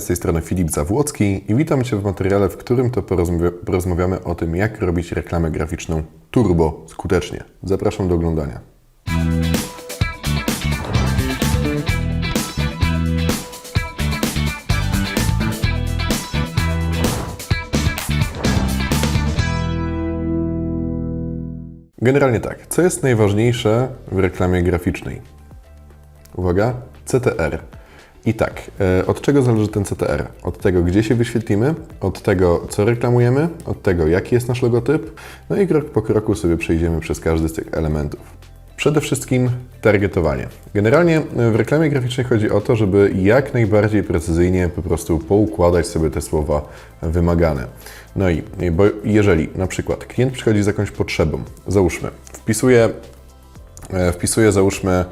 Z tej strony Filip Zawłocki i witam Cię w materiale, w którym to porozmawia- porozmawiamy o tym, jak robić reklamę graficzną turbo skutecznie. Zapraszam do oglądania. Generalnie tak, co jest najważniejsze w reklamie graficznej? Uwaga, CTR. I tak, e, od czego zależy ten CTR? Od tego, gdzie się wyświetlimy, od tego, co reklamujemy, od tego, jaki jest nasz logotyp, no i krok po kroku sobie przejdziemy przez każdy z tych elementów. Przede wszystkim targetowanie. Generalnie e, w reklamie graficznej chodzi o to, żeby jak najbardziej precyzyjnie po prostu poukładać sobie te słowa wymagane. No i bo jeżeli na przykład klient przychodzi z jakąś potrzebą, załóżmy, wpisuje e, wpisuję załóżmy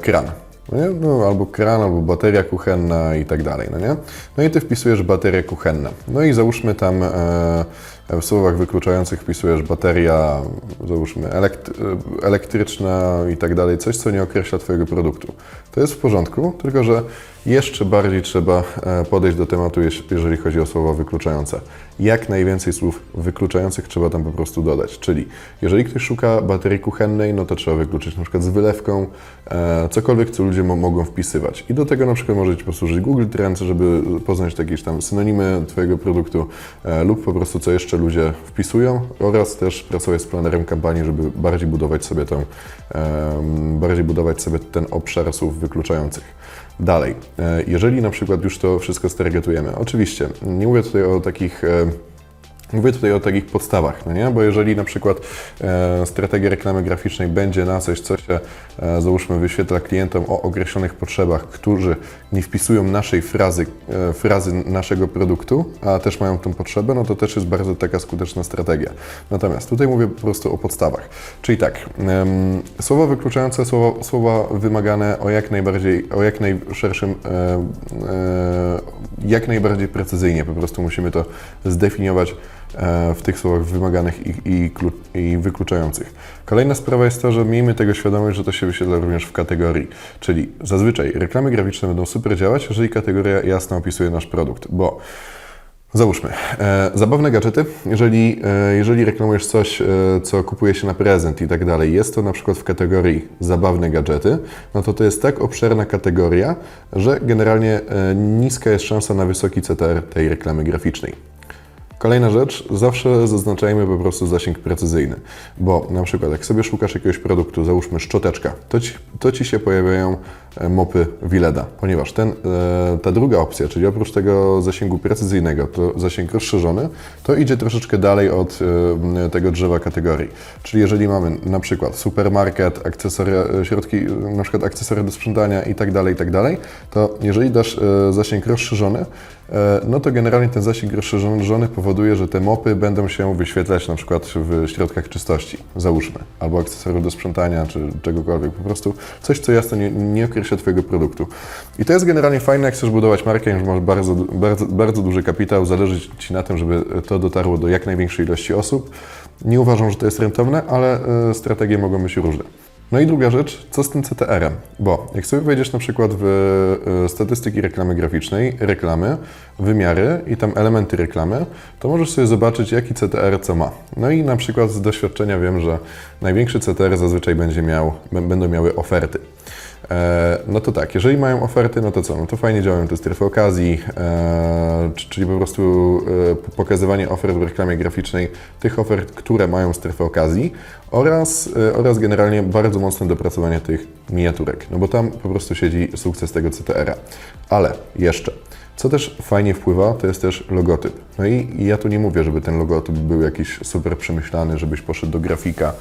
kran. No, nie? no, albo kran, albo bateria kuchenna i tak dalej, no nie? No i ty wpisujesz baterię kuchenna. No i załóżmy tam e, w słowach wykluczających wpisujesz bateria, załóżmy elekt, e, elektryczna i tak dalej, coś, co nie określa Twojego produktu. To jest w porządku, tylko że jeszcze bardziej trzeba e, podejść do tematu, jeżeli chodzi o słowa wykluczające. Jak najwięcej słów wykluczających trzeba tam po prostu dodać. Czyli jeżeli ktoś szuka baterii kuchennej, no to trzeba wykluczyć na przykład z wylewką, e, cokolwiek, co ludzie mo- mogą wpisywać. I do tego na przykład możecie posłużyć Google Trends, żeby poznać jakieś tam synonimy Twojego produktu e, lub po prostu co jeszcze ludzie wpisują oraz też pracować z planerem kampanii, żeby bardziej budować sobie em, bardziej budować sobie ten obszar słów wykluczających. Dalej, e, jeżeli na przykład już to wszystko stargetujemy, oczywiście nie mówię tutaj o takich e, Mówię tutaj o takich podstawach, no nie? Bo jeżeli na przykład e, strategia reklamy graficznej będzie na coś, co się e, załóżmy wyświetla klientom o określonych potrzebach, którzy nie wpisują naszej frazy, e, frazy naszego produktu, a też mają tą potrzebę, no to też jest bardzo taka skuteczna strategia. Natomiast tutaj mówię po prostu o podstawach. Czyli tak, em, słowa wykluczające, słowa, słowa wymagane o jak najbardziej, o jak najszerszym, e, e, jak najbardziej precyzyjnie, po prostu musimy to zdefiniować e, w tych słowach wymaganych i, i, i wykluczających. Kolejna sprawa jest to, że miejmy tego świadomość, że to się wyświetla również w kategorii. Czyli zazwyczaj reklamy graficzne będą super działać, jeżeli kategoria jasno opisuje nasz produkt, bo Załóżmy, e, zabawne gadżety, jeżeli, e, jeżeli reklamujesz coś, e, co kupuje się na prezent i tak dalej, jest to na przykład w kategorii zabawne gadżety, no to to jest tak obszerna kategoria, że generalnie e, niska jest szansa na wysoki CTR tej reklamy graficznej. Kolejna rzecz, zawsze zaznaczajmy po prostu zasięg precyzyjny, bo na przykład jak sobie szukasz jakiegoś produktu, załóżmy szczoteczka, to ci, to ci się pojawiają e, mopy Willeda, ponieważ ten, e, ta druga opcja, czyli oprócz tego zasięgu precyzyjnego, to zasięg rozszerzony, to idzie troszeczkę dalej od e, tego drzewa kategorii. Czyli jeżeli mamy na przykład supermarket, akcesoria, środki, na przykład akcesoria do sprzątania i tak dalej, i tak dalej, to jeżeli dasz zasięg rozszerzony, no to generalnie ten zasięg rozszerzony powoduje, że te mopy będą się wyświetlać na przykład w środkach czystości, załóżmy, albo akcesoriów do sprzątania, czy czegokolwiek, po prostu coś, co jasno nie, nie określa Twojego produktu. I to jest generalnie fajne, jak chcesz budować markę, już masz bardzo, bardzo, bardzo duży kapitał, zależy Ci na tym, żeby to dotarło do jak największej ilości osób. Nie uważam, że to jest rentowne, ale e, strategie mogą być różne. No i druga rzecz, co z tym CTR-em? Bo jak sobie wejdziesz na przykład w e, statystyki reklamy graficznej, reklamy, wymiary i tam elementy reklamy, to możesz sobie zobaczyć, jaki CTR co ma. No i na przykład z doświadczenia wiem, że największy CTR zazwyczaj będzie miał, będą miały oferty. E, No to tak, jeżeli mają oferty, no to co? No to fajnie działają te strefy okazji, e, czyli po prostu e, pokazywanie ofert w reklamie graficznej, tych ofert, które mają strefę okazji oraz, oraz generalnie bardzo mocne dopracowanie tych miniaturek, no bo tam po prostu siedzi sukces tego CTR-a. Ale jeszcze, co też fajnie wpływa, to jest też logotyp. No i, ja tu nie mówię, żeby ten logotyp był jakiś super przemyślany, żebyś poszedł do grafika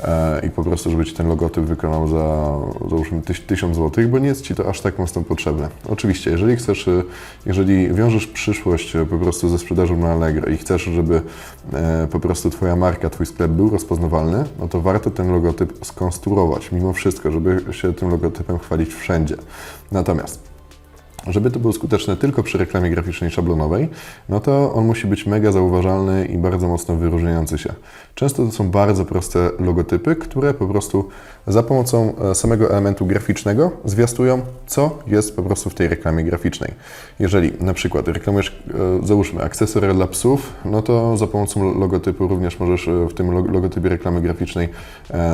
e, i po prostu, żeby ci ten logotyp wykonał za, załóżmy, tyś, 1000 zł, bo nie jest ci to aż tak mocno potrzebne. Oczywiście, jeżeli chcesz, e, jeżeli wiążesz przyszłość e, po prostu ze sprzedażą na Allegro i chcesz, żeby e, po prostu twoja marka, twój sklep był rozpoznawalny, no to warto ten logotyp skonstruować mimo wszystko, żeby się tym logotypem chwalić wszędzie. Natomiast Żeby to było skuteczne tylko przy reklamie graficznej szablonowej, no to on musi być mega zauważalny i bardzo mocno wyróżniający się. Często to są bardzo proste logotypy, które po prostu za pomocą e, samego elementu graficznego zwiastują, co jest po prostu w tej reklamie graficznej. Jeżeli na przykład reklamujesz, e, załóżmy, akcesoria dla psów, no to za pomocą logotypu również możesz e, w tym log- logotypie reklamy graficznej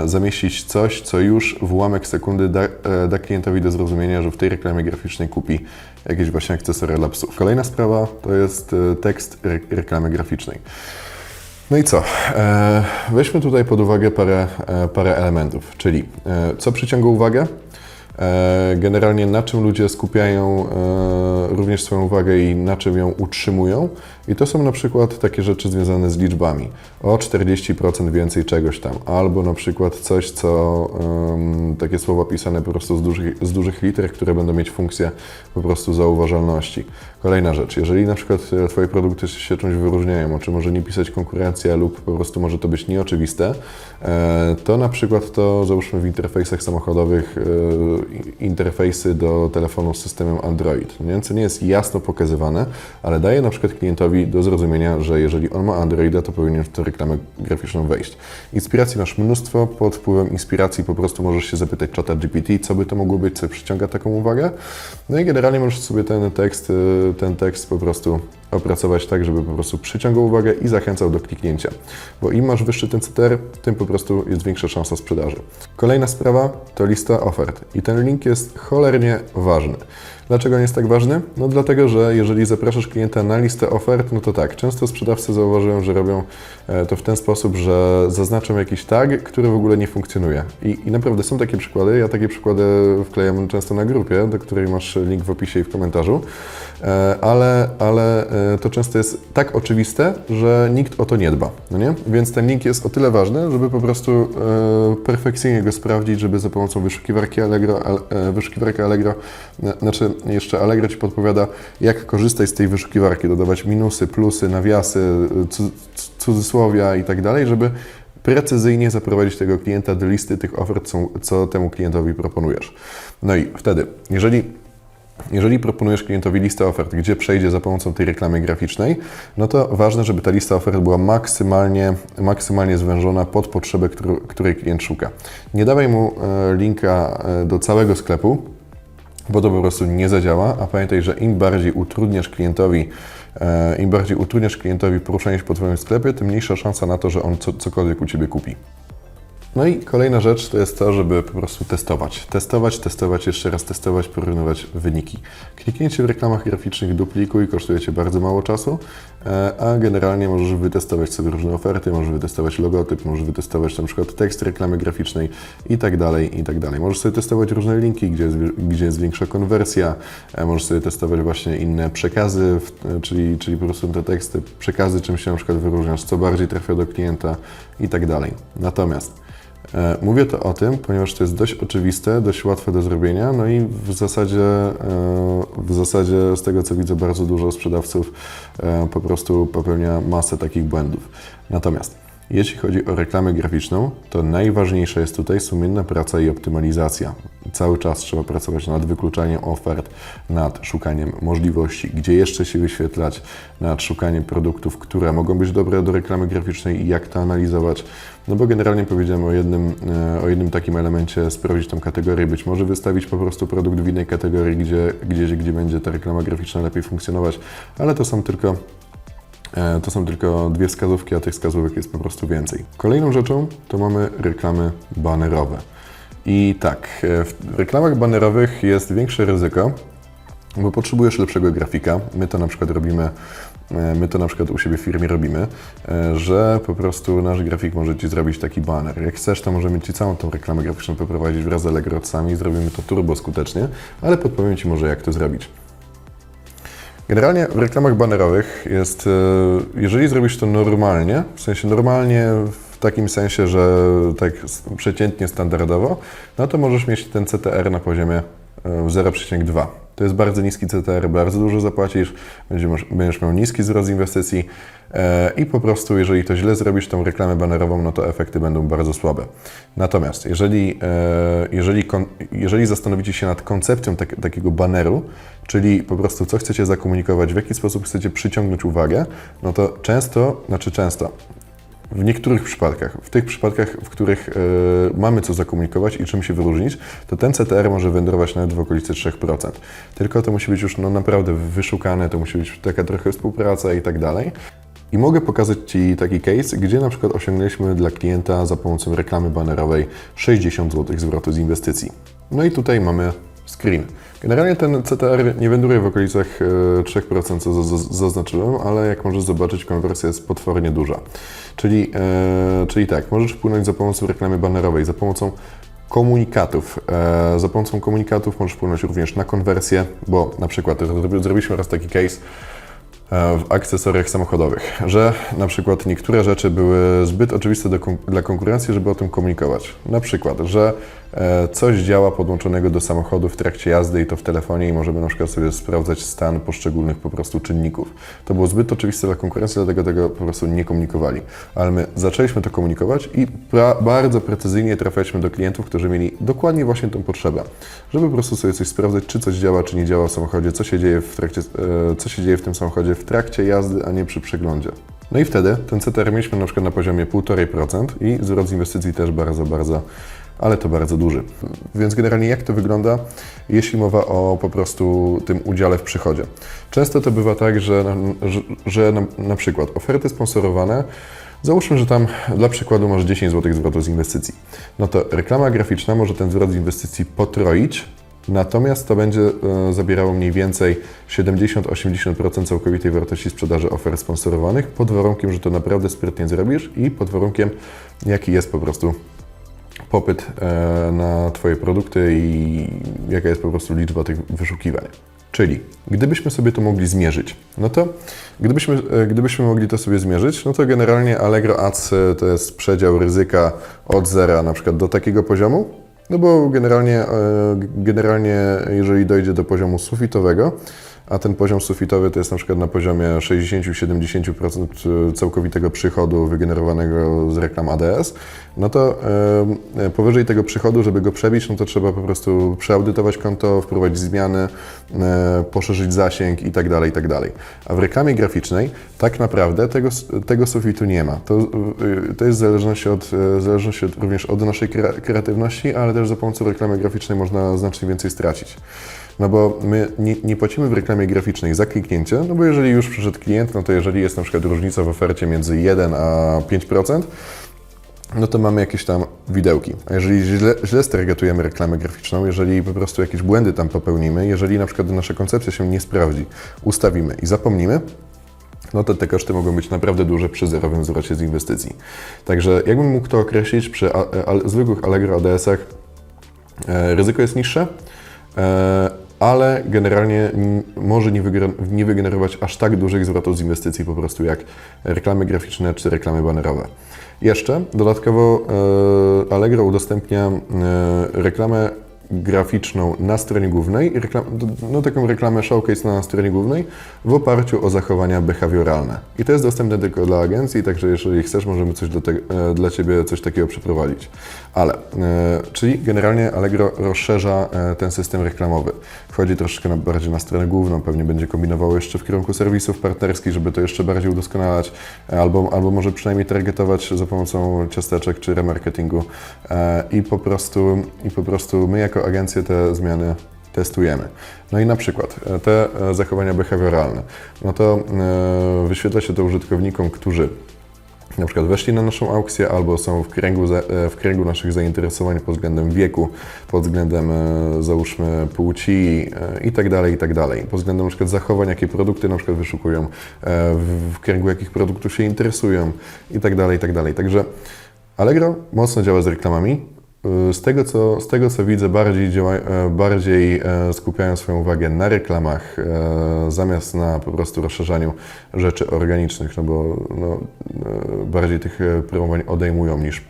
zamieścić coś, co już w ułamek sekundy da, da klientowi do zrozumienia, że w tej reklamie graficznej kupi jakieś właśnie akcesoria dla psów. Kolejna sprawa to jest e, tekst re- reklamy graficznej. No i co? E, weźmy tutaj pod uwagę parę, e, parę elementów, czyli co przyciąga uwagę, generalnie na czym ludzie skupiają również swoją uwagę i na czym ją utrzymują. I to są na przykład takie rzeczy związane z liczbami. O 40% więcej czegoś tam. Albo na przykład coś, co em, takie słowa pisane po prostu z dużych, z dużych liter, które będą mieć funkcję po prostu zauważalności. Kolejna rzecz, jeżeli na przykład e, Twoje produkty się czymś wyróżniają, o czym może nie pisać konkurencja lub po prostu może to być nieoczywiste, e, to na przykład to załóżmy w interfejsach samochodowych e, interfejsy do telefonu z systemem Android, nie? co nie jest jasno pokazywane, ale daje na przykład klientowi do zrozumienia, że jeżeli on ma Androida, to powinien w tę reklamę graficzną wejść. Inspiracji masz mnóstwo, pod wpływem inspiracji po prostu możesz się zapytać czata GPT, co by to mogło być, co przyciąga taką uwagę. No i generalnie możesz sobie ten tekst, y, ten tekst po prostu opracować tak, żeby po prostu przyciągał uwagę i zachęcał do kliknięcia. Bo im masz wyższy ten CTR, tym po prostu jest większa szansa sprzedaży. Kolejna sprawa to lista ofert i ten link jest cholernie ważny. Dlaczego on jest tak ważny? No dlatego, że jeżeli zapraszasz klienta na listę ofert, no to tak, często sprzedawcy zauważują, że robią e, to w ten sposób, że zaznaczą jakiś tag, który w ogóle nie funkcjonuje. I, I naprawdę są takie przykłady, ja takie przykłady wklejam często na grupie, do której masz link w opisie i w komentarzu, E, ale, ale e, to często jest tak oczywiste, że nikt o to nie dba, no nie? Więc ten link jest o tyle ważny, żeby po prostu perfekcyjnie go sprawdzić, żeby za pomocą wyszukiwarki Allegro, al- wyszukiwarka Allegro, znaczy jeszcze Allegro Ci podpowiada, jak korzystać z tej wyszukiwarki, dodawać minusy, plusy, nawiasy, cu- cu- cudzysłowia i tak dalej, żeby precyzyjnie zaprowadzić tego klienta do listy tych ofert, co, temu klientowi proponujesz. No i wtedy, jeżeli jeżeli proponujesz klientowi listę ofert, gdzie przejdzie za pomocą tej reklamy graficznej, no to ważne, żeby ta lista ofert była maksymalnie, maksymalnie zwężona pod potrzebę, której klient szuka. Nie dawaj mu e, linka e, do całego sklepu, bo to po prostu nie zadziała, a pamiętaj, że im bardziej utrudniasz klientowi, e, im bardziej utrudniasz klientowi poruszanie się po Twoim sklepie, tym mniejsza szansa na to, że on co, cokolwiek u Ciebie kupi. No i kolejna rzecz to jest to, żeby po prostu testować. Testować, testować, jeszcze raz testować, porównywać wyniki. Kliknięcie w reklamach graficznych duplikuj kosztuje Cię bardzo mało czasu, e, a generalnie możesz wytestować sobie różne oferty, możesz wytestować logotyp, możesz wytestować na przykład tekst reklamy graficznej i tak dalej, i tak dalej. Możesz sobie testować różne linki, gdzie jest, gdzie jest większa konwersja, e, możesz sobie testować właśnie inne przekazy, e, czyli, czyli po prostu te teksty, przekazy, czym się na przykład wyróżniasz, co bardziej trafia do klienta i tak dalej. Natomiast Mówię to o tym, ponieważ to jest dość oczywiste, dość łatwe do zrobienia, no i w zasadzie, e, w zasadzie z tego co widzę, bardzo dużo sprzedawców e, po prostu popełnia masę takich błędów. Natomiast jeśli chodzi o reklamę graficzną, to najważniejsza jest tutaj sumienna praca i optymalizacja. Cały czas trzeba pracować nad wykluczaniem ofert, nad szukaniem możliwości, gdzie jeszcze się wyświetlać, nad szukaniem produktów, które mogą być dobre do reklamy graficznej i jak to analizować. No bo generalnie powiedziałem o jednym, e, o jednym takim elemencie, sprawdzić tą kategorię, być może wystawić po prostu produkt w innej kategorii, gdzie, gdzieś, gdzie będzie ta reklama graficzna lepiej funkcjonować, ale to są tylko To są tylko dwie wskazówki, a tych wskazówek jest po prostu więcej. Kolejną rzeczą to mamy reklamy banerowe. I tak, e, w reklamach banerowych jest większe ryzyko, bo potrzebujesz lepszego grafika. My to na przykład robimy, e, my to na przykład u siebie w firmie robimy, e, że po prostu nasz grafik może Ci zrobić taki banner. Jak chcesz, to możemy Ci całą tą reklamę graficzną poprowadzić wraz z Allegrocami, zrobimy to turbo skutecznie, ale podpowiem Ci może jak to zrobić. Generalnie w reklamach banerowych jest, e, jeżeli zrobisz to normalnie, w sensie normalnie w takim sensie, że tak przeciętnie standardowo, no to możesz mieć ten CTR na poziomie e, 0,2. To jest bardzo niski CTR, bardzo dużo zapłacisz, będziesz, miał niski wzrost inwestycji e, i po prostu, jeżeli to źle zrobisz, tą reklamę banerową, no to efekty będą bardzo słabe. Natomiast jeżeli, e, jeżeli, jeżeli zastanowicie się nad koncepcją tak, takiego baneru, czyli po prostu co chcecie zakomunikować, w jaki sposób chcecie przyciągnąć uwagę, no to często, znaczy często, w niektórych przypadkach, w tych przypadkach, w których e, mamy co zakomunikować i czym się wyróżnić, to ten CTR może wędrować nawet w okolicy 3%. Tylko to musi być już no, naprawdę wyszukane, to musi być taka trochę współpraca i tak dalej. I mogę pokazać Ci taki case, gdzie na przykład osiągnęliśmy dla klienta za pomocą reklamy banerowej 60 zł zwrotu z inwestycji. No i tutaj mamy screen. Generalnie ten CTR nie wędruje w okolicach e, 3%, co z- z- zaznaczyłem, ale jak możesz zobaczyć, konwersja jest potwornie duża. Czyli, e, czyli tak, możesz wpłynąć za pomocą reklamy banerowej, za pomocą komunikatów. E, za pomocą komunikatów możesz wpłynąć również na konwersję, bo na przykład zrobi- zrobiliśmy raz taki case, e, w akcesoriach samochodowych, że na przykład niektóre rzeczy były zbyt oczywiste do dla konkurencji, żeby o tym komunikować. Na przykład, że e, coś działa podłączonego do samochodu w trakcie jazdy i to w telefonie i możemy na przykład sobie sprawdzać stan poszczególnych po prostu czynników. To było zbyt oczywiste dla konkurencji, dlatego tego po prostu nie komunikowali. Ale my zaczęliśmy to komunikować i bardzo precyzyjnie trafialiśmy do klientów, którzy mieli dokładnie właśnie tą potrzebę, żeby po prostu sobie coś sprawdzać, czy coś działa, czy nie działa w samochodzie, co się dzieje w trakcie, e, co się dzieje w tym samochodzie w trakcie jazdy, a nie przy przeglądzie. No i wtedy ten CTR mieliśmy na przykład na poziomie 1,5% i wzrost inwestycji też bardzo, bardzo, ale to bardzo duży. Więc generalnie jak to wygląda, jeśli mowa o po prostu tym udziale w przychodzie? Często to bywa tak, że że, że na, na przykład oferty sponsorowane Załóżmy, że tam dla przykładu masz 10 zł zwrotu z inwestycji. No to reklama graficzna może ten zwrot z inwestycji potroić, natomiast to będzie e, zabierało mniej więcej 70-80% całkowitej wartości sprzedaży ofert sponsorowanych, pod warunkiem, że to naprawdę sprytnie zrobisz i pod warunkiem, jaki jest po prostu popyt e, na Twoje produkty i jaka jest po prostu liczba tych wyszukiwań. Czyli gdybyśmy sobie to mogli zmierzyć, no to gdybyśmy, e, gdybyśmy mogli to sobie zmierzyć, no to generalnie Allegro Ads to jest przedział ryzyka od zera na przykład do takiego poziomu, no bo generalnie, e, generalnie jeżeli dojdzie do poziomu sufitowego, a ten poziom sufitowy to jest na przykład na poziomie 60-70% całkowitego przychodu wygenerowanego z reklam ADS, no to e, powyżej tego przychodu, żeby go przebić, no to trzeba po prostu przeaudytować konto, wprowadzić zmiany, e, poszerzyć zasięg i tak tak. A w reklamie graficznej tak naprawdę tego, tego sufitu nie ma. To, e, to jest w zależności, od, e, w zależności od, również od naszej kre- kreatywności, ale też za pomocą reklamy graficznej można znacznie więcej stracić. No bo my nie, nie płacimy w reklamie graficznej za kliknięcie, no bo jeżeli już przyszedł klient, no to jeżeli jest na przykład różnica w ofercie między 1 a 5%, no to mamy jakieś tam widełki. A jeżeli źle, źle stargetujemy reklamę graficzną, jeżeli po prostu jakieś błędy tam popełnimy, jeżeli na przykład nasza koncepcja się nie sprawdzi, ustawimy i zapomnimy, no to te koszty mogą być naprawdę duże przy zerowym zwrocie z inwestycji. Także jakbym mógł to określić przy a, a, zwykłych Allegro ADS-ach, e, ryzyko jest niższe, e, ale generalnie może nie wygenerować aż tak dużych zwrotów z inwestycji po prostu jak reklamy graficzne czy reklamy banerowe. Jeszcze dodatkowo e, Allegro udostępnia e, reklamę graficzną na stronie głównej, reklam, no taką reklamę showcase na stronie głównej w oparciu o zachowania behawioralne. I to jest dostępne tylko dla agencji, także jeżeli chcesz, możemy coś do te, e, dla Ciebie coś takiego przeprowadzić. Ale, e, czyli generalnie Allegro rozszerza e, ten system reklamowy. Wchodzi troszeczkę bardziej na stronę główną, pewnie będzie kombinowało jeszcze w kierunku serwisów partnerskich, żeby to jeszcze bardziej udoskonalać, albo, albo może przynajmniej targetować za pomocą ciasteczek czy remarketingu. I po prostu, i po prostu my jako agencje te zmiany testujemy. No i na przykład e, te e, zachowania behawioralne, no to e, wyświetla się to użytkownikom, którzy na przykład weszli na naszą aukcję albo są w kręgu, w kręgu naszych zainteresowań pod względem wieku, pod względem załóżmy płci e, i tak tak. Pod względem na przykład zachowań, jakie produkty na przykład wyszukują, w, kręgu jakich produktów się interesują i tak dalej, i dalej. Także Allegro mocno działa z reklamami. Z tego, co, z tego, co widzę, bardziej, działa, e, bardziej e, skupiają swoją uwagę na reklamach, e, zamiast na po prostu rozszerzaniu rzeczy organicznych, no bo no, bardziej tych promowań odejmują niż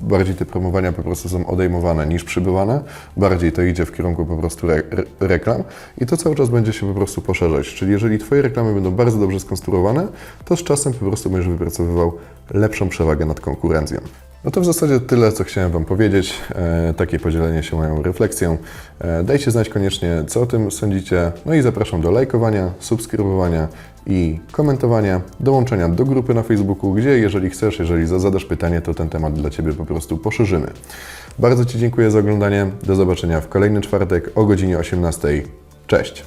bardziej te promowania po prostu są odejmowane niż przybywane, bardziej to idzie w kierunku po prostu re, reklam i to cały czas będzie się po prostu poszerzać. Czyli jeżeli Twoje reklamy będą bardzo dobrze skonstruowane, to z czasem po prostu będziesz wypracowywał lepszą przewagę nad konkurencją. No to w zasadzie tyle, co chciałem Wam powiedzieć. E, takie podzielenie się moją refleksją. E, dajcie znać koniecznie, co o tym sądzicie. No i zapraszam do lajkowania, subskrybowania i komentowania, dołączenia do grupy na Facebooku, gdzie jeżeli chcesz, jeżeli za- zadasz pytanie, to ten temat dla Ciebie po prostu poszerzymy. Bardzo Ci dziękuję za oglądanie. Do zobaczenia w kolejny czwartek o godzinie 18. Cześć!